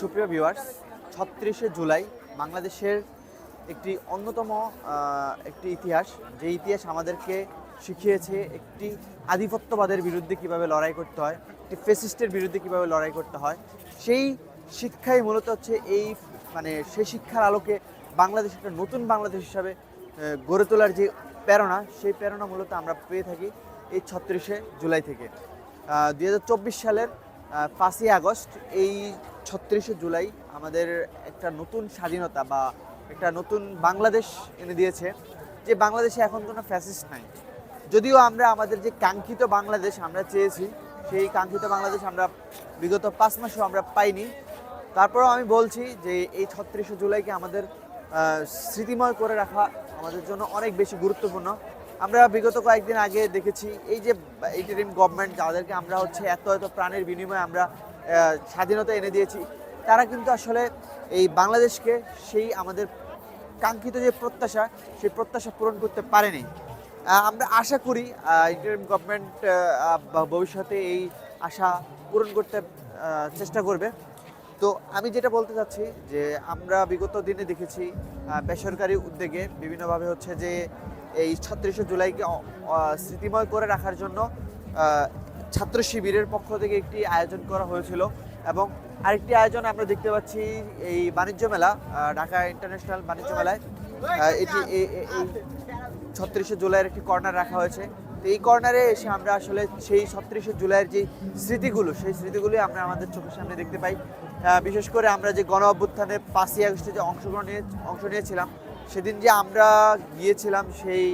সুপ্রিয় ভিউয়ার্স ছত্রিশে জুলাই বাংলাদেশের একটি অন্যতম একটি ইতিহাস। যে ইতিহাস আমাদেরকে শিখিয়েছে একটি আধিপত্যবাদের বিরুদ্ধে কীভাবে লড়াই করতে হয়, একটি ফেসিস্টের বিরুদ্ধে কীভাবে লড়াই করতে হয়, সেই শিক্ষাই মূলত হচ্ছে এই মানে সেই শিক্ষার আলোকে বাংলাদেশ একটা নতুন বাংলাদেশ হিসাবে গড়ে তোলার যে প্রেরণা, সেই প্রেরণা মূলত আমরা পেয়ে থাকি এই ছত্রিশে জুলাই থেকে। দুই হাজার চব্বিশ সালের পাঁচই আগস্ট এই ছত্রিশে জুলাই আমাদের একটা নতুন স্বাধীনতা বা একটা নতুন বাংলাদেশ এনে দিয়েছে, যে বাংলাদেশে এখন কোনো ফ্যাসিস্ট নাই। যদিও আমরা আমাদের যে কাঙ্ক্ষিত বাংলাদেশ আমরা চেয়েছি, সেই কাঙ্ক্ষিত বাংলাদেশ আমরা বিগত পাঁচ মাসেও আমরা পাইনি। তারপরেও আমি বলছি যে এই ছত্রিশে জুলাইকে আমাদের স্মৃতিময় করে রাখা আমাদের জন্য অনেক বেশি গুরুত্বপূর্ণ। আমরা বিগত কয়েকদিন আগে দেখেছি, এই যে ইন্টারিম গভর্নমেন্ট যাদেরকে আমরা হচ্ছে এত এত প্রাণের বিনিময়ে আমরা স্বাধীনতা এনে দিয়েছি। তারা কিন্তু আসলে এই বাংলাদেশকে সেই আমাদের কাঙ্ক্ষিত যে প্রত্যাশা, সেই প্রত্যাশা পূরণ করতে পারেনি। আমরা আশা করি ইন্টারিম গভর্নমেন্ট ভবিষ্যতে এই আশা পূরণ করতে চেষ্টা করবে। তো আমি যেটা বলতে চাচ্ছি যে আমরা বিগত দিনে দেখেছি বেসরকারি উদ্যোগে বিভিন্নভাবে হচ্ছে যে এই ছত্রিশে জুলাইকে স্মৃতিময় করে রাখার জন্য ছাত্র শিবিরের পক্ষ থেকে একটি আয়োজন করা হয়েছিল এবং আরেকটি আয়োজন আমরা দেখতে পাচ্ছি এই বাণিজ্য মেলা ঢাকা ইন্টারন্যাশনাল বাণিজ্য মেলায়। এটি এই ছত্রিশে জুলাইয়ের একটি কর্নার রাখা হয়েছে। তো এই কর্নারে এসে আমরা আসলে সেই ছত্রিশে জুলাইয়ের যে স্মৃতিগুলো, সেই স্মৃতিগুলি আমরা আমাদের চোখের সামনে দেখতে পাই। বিশেষ করে আমরা যে গণ অভ্যুত্থানে পাঁচই আগস্টে যে অংশগ্রহণ নিয়ে, অংশ নিয়েছিলাম, সেদিন যে আমরা গিয়েছিলাম সেই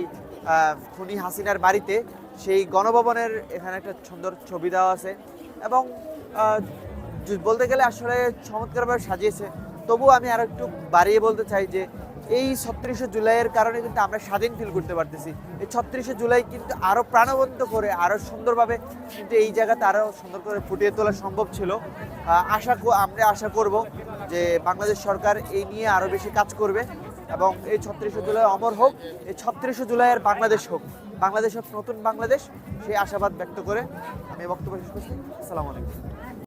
খুনি হাসিনার বাড়িতে সেই গণভবনের এখানে একটা সুন্দর ছবি দেওয়া আছে এবং বলতে গেলে আসলে চমৎকারভাবে সাজিয়েছে। তবুও আমি আরও একটু বাড়িয়ে বলতে চাই যে, এই ছত্রিশে জুলাইয়ের কারণে কিন্তু আমরা স্বাধীন ফিল করতে পারতেছি। এই ছত্রিশে জুলাই কিন্তু আরও প্রাণবন্ত করে আরও সুন্দরভাবে কিন্তু এই জায়গাতে আরও সুন্দর করে ফুটিয়ে তোলা সম্ভব ছিল। আশা আমরা আশা করব যে বাংলাদেশ সরকার এই নিয়ে আরও বেশি কাজ করবে। এবং এই ছত্রিশে জুলাই অমর হোক, এই ছত্রিশে জুলাইয়ের বাংলাদেশ হোক বাংলাদেশ হোক, নতুন বাংলাদেশ, সেই আশাবাদ ব্যক্ত করে আমি বক্তব্য শেষ করছি। আসসালামু আলাইকুম।